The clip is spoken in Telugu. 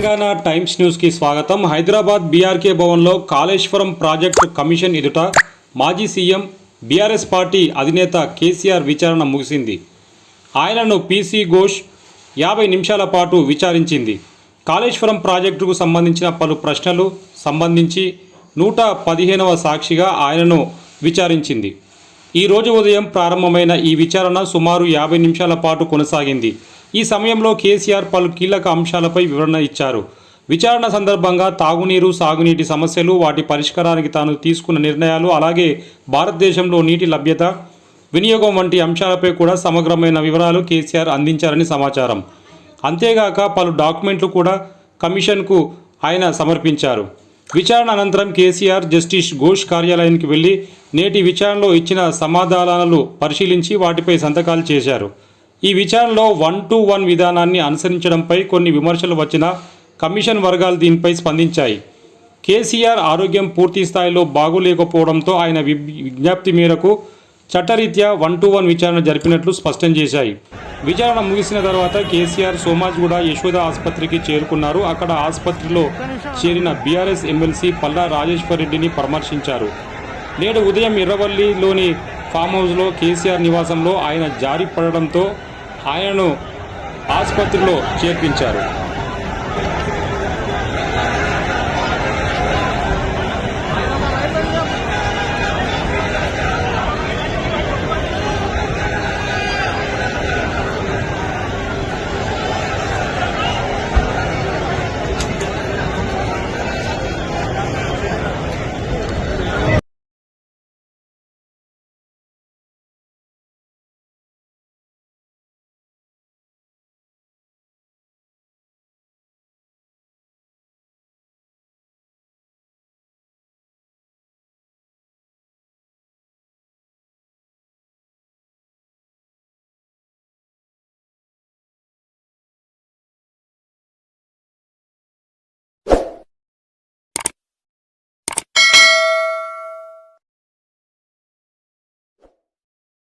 తెలంగాణ టైమ్స్ న్యూస్కి స్వాగతం. హైదరాబాద్ బీఆర్కే భవన్లో కాళేశ్వరం ప్రాజెక్టు కమిషన్ ఎదుట మాజీ సీఎం బీఆర్ఎస్ పార్టీ అధినేత కేసీఆర్ విచారణ ముగిసింది. ఆయనను పీసీ ఘోష్ యాభై నిమిషాల పాటు విచారించింది. కాళేశ్వరం ప్రాజెక్టుకు సంబంధించిన పలు ప్రశ్నలు సంబంధించి నూట పదిహేనవ సాక్షిగా ఆయనను విచారించింది. ఈ రోజు ఉదయం ప్రారంభమైన ఈ విచారణ సుమారు యాభై నిమిషాల పాటు కొనసాగింది. ఈ సమయంలో కేసీఆర్ పలు కీలక అంశాలపై వివరణ ఇచ్చారు. విచారణ సందర్భంగా తాగునీరు సాగునీటి సమస్యలు వాటి పరిష్కారానికి తాను తీసుకున్న నిర్ణయాలు అలాగే భారతదేశంలో నీటి లభ్యత వినియోగం వంటి అంశాలపై కూడా సమగ్రమైన వివరాలు కేసీఆర్ అందించారని సమాచారం. అంతేగాక పలు డాక్యుమెంట్లు కూడా కమిషన్కు ఆయన సమర్పించారు. విచారణ అనంతరం కేసీఆర్ జస్టిస్ ఘోష్ కార్యాలయానికి వెళ్ళి నేటి విచారణలో ఇచ్చిన సమాధానాలు పరిశీలించి వాటిపై సంతకాలు చేశారు. ఈ విచారణలో వన్ టు వన్ విధానాన్ని అనుసరించడంపై కొన్ని విమర్శలు వచ్చినా కమిషన్ వర్గాలు దీనిపై స్పందించాయి. కేసీఆర్ ఆరోగ్యం పూర్తి స్థాయిలో బాగోలేకపోవడంతో ఆయన విజ్ఞప్తి మేరకు చట్టరీత్యా వన్ టు వన్ విచారణ జరిపినట్లు స్పష్టం చేశాయి. విచారణ ముగిసిన తర్వాత కేసీఆర్ సోమాజిగూడ యశోద ఆసుపత్రికి చేరుకున్నారు. అక్కడ ఆసుపత్రిలో చేరిన బీఆర్ఎస్ ఎమ్మెల్సీ పల్లా రాజేశ్వర్ రెడ్డిని పరామర్శించారు. నేడు ఉదయం ఇర్రవల్లిలోని ఫామ్ హౌస్లో కేసీఆర్ నివాసంలో ఆయన జారి పడడంతో ఆయనను ఆసుపత్రిలో చేర్పించారు.